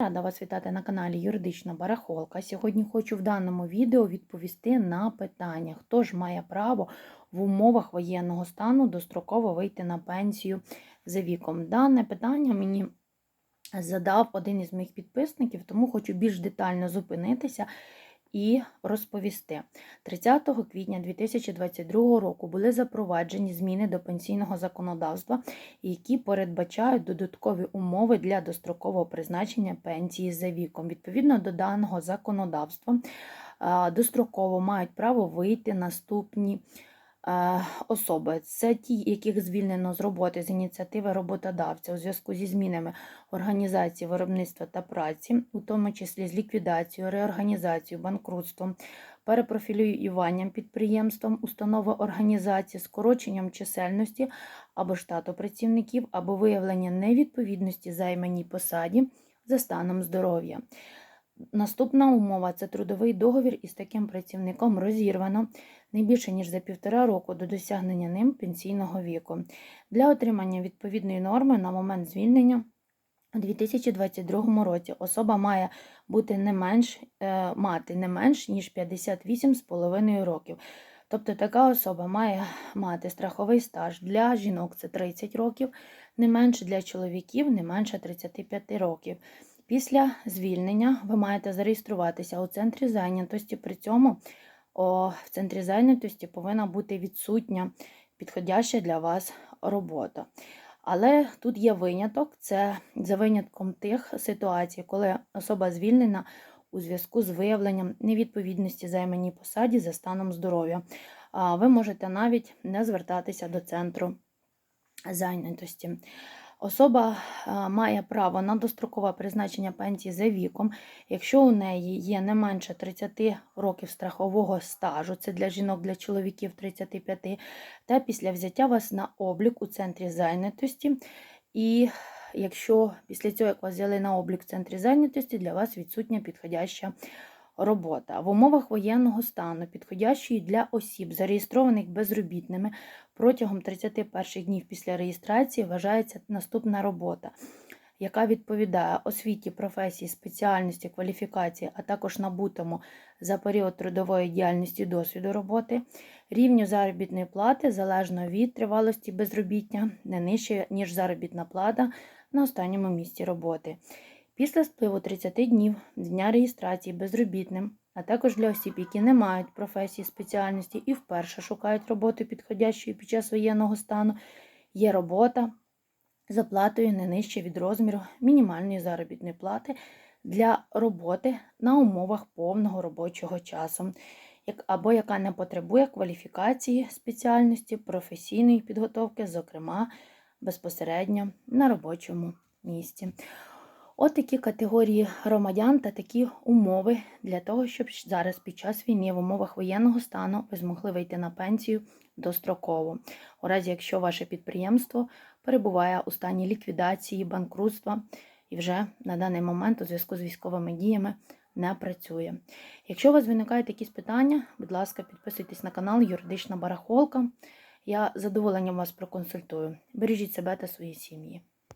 Рада вас вітати на каналі Юридична Барахолка. Сьогодні хочу в даному відео відповісти на питання, хто ж має право в умовах воєнного стану достроково вийти на пенсію за віком. Дане питання мені задав один із моїх підписників, тому хочу більш детально зупинитися і розповісти. 30 квітня 2022 року були запроваджені зміни до пенсійного законодавства, які передбачають додаткові умови для дострокового призначення пенсії за віком. Відповідно до даного законодавства, достроково мають право вийти наступні особи. Це ті, яких звільнено з роботи з ініціативи роботодавця у зв'язку зі змінами організації виробництва та праці, у тому числі з ліквідацією, реорганізацією, банкрутством, перепрофілюванням підприємством, установи організації, скороченням чисельності або штату працівників, або виявлення невідповідності займаній посаді за станом здоров'я. Наступна умова це трудовий договір із таким працівником розірвано не більше ніж за півтора року до досягнення ним пенсійного віку. Для отримання відповідної норми на момент звільнення у 2022 році особа має бути не менш, е, мати не менш ніж 58,5 років. Тобто така особа має мати страховий стаж для жінок це 30 років, не менше для чоловіків не менше 35 років. Після звільнення ви маєте зареєструватися у центрі зайнятості. При цьому о, в центрі зайнятості повинна бути відсутня підходяща для вас робота. Але тут є виняток, це за винятком тих ситуацій, коли особа звільнена у зв'язку з виявленням невідповідності займаній посаді за станом здоров'я. Ви можете навіть не звертатися до центру зайнятості. Особа має право на дострокове призначення пенсії за віком, якщо у неї є не менше 30 років страхового стажу, це для жінок, для чоловіків 35, та після взяття вас на облік у центрі зайнятості. І якщо після цього, як вас взяли на облік в центрі зайнятості, для вас відсутня підходяща робота. В умовах воєнного стану, підходящої для осіб, зареєстрованих безробітними протягом 31 днів після реєстрації, вважається наступна робота, яка відповідає освіті, професії, спеціальності, кваліфікації, а також набутому за період трудової діяльності досвіду роботи, рівню заробітної плати залежно від тривалості безробіття, не нижче, ніж заробітна плата на останньому місці роботи. Після спливу 30 днів з дня реєстрації безробітним, а також для осіб, які не мають професії спеціальності і вперше шукають роботу підходящої під час воєнного стану, є робота з оплатою не нижче від розміру мінімальної заробітної плати для роботи на умовах повного робочого часу, або яка не потребує кваліфікації спеціальності, професійної підготовки, зокрема безпосередньо на робочому місці. От такі категорії громадян та такі умови для того, щоб зараз під час війни в умовах воєнного стану ви змогли вийти на пенсію достроково, у разі якщо ваше підприємство перебуває у стані ліквідації, банкрутства і вже на даний момент у зв'язку з військовими діями не працює. Якщо у вас виникають якісь питання, будь ласка, підписуйтесь на канал Юридична Барахолка. Я задоволенням вас проконсультую. Бережіть себе та свої сім'ї.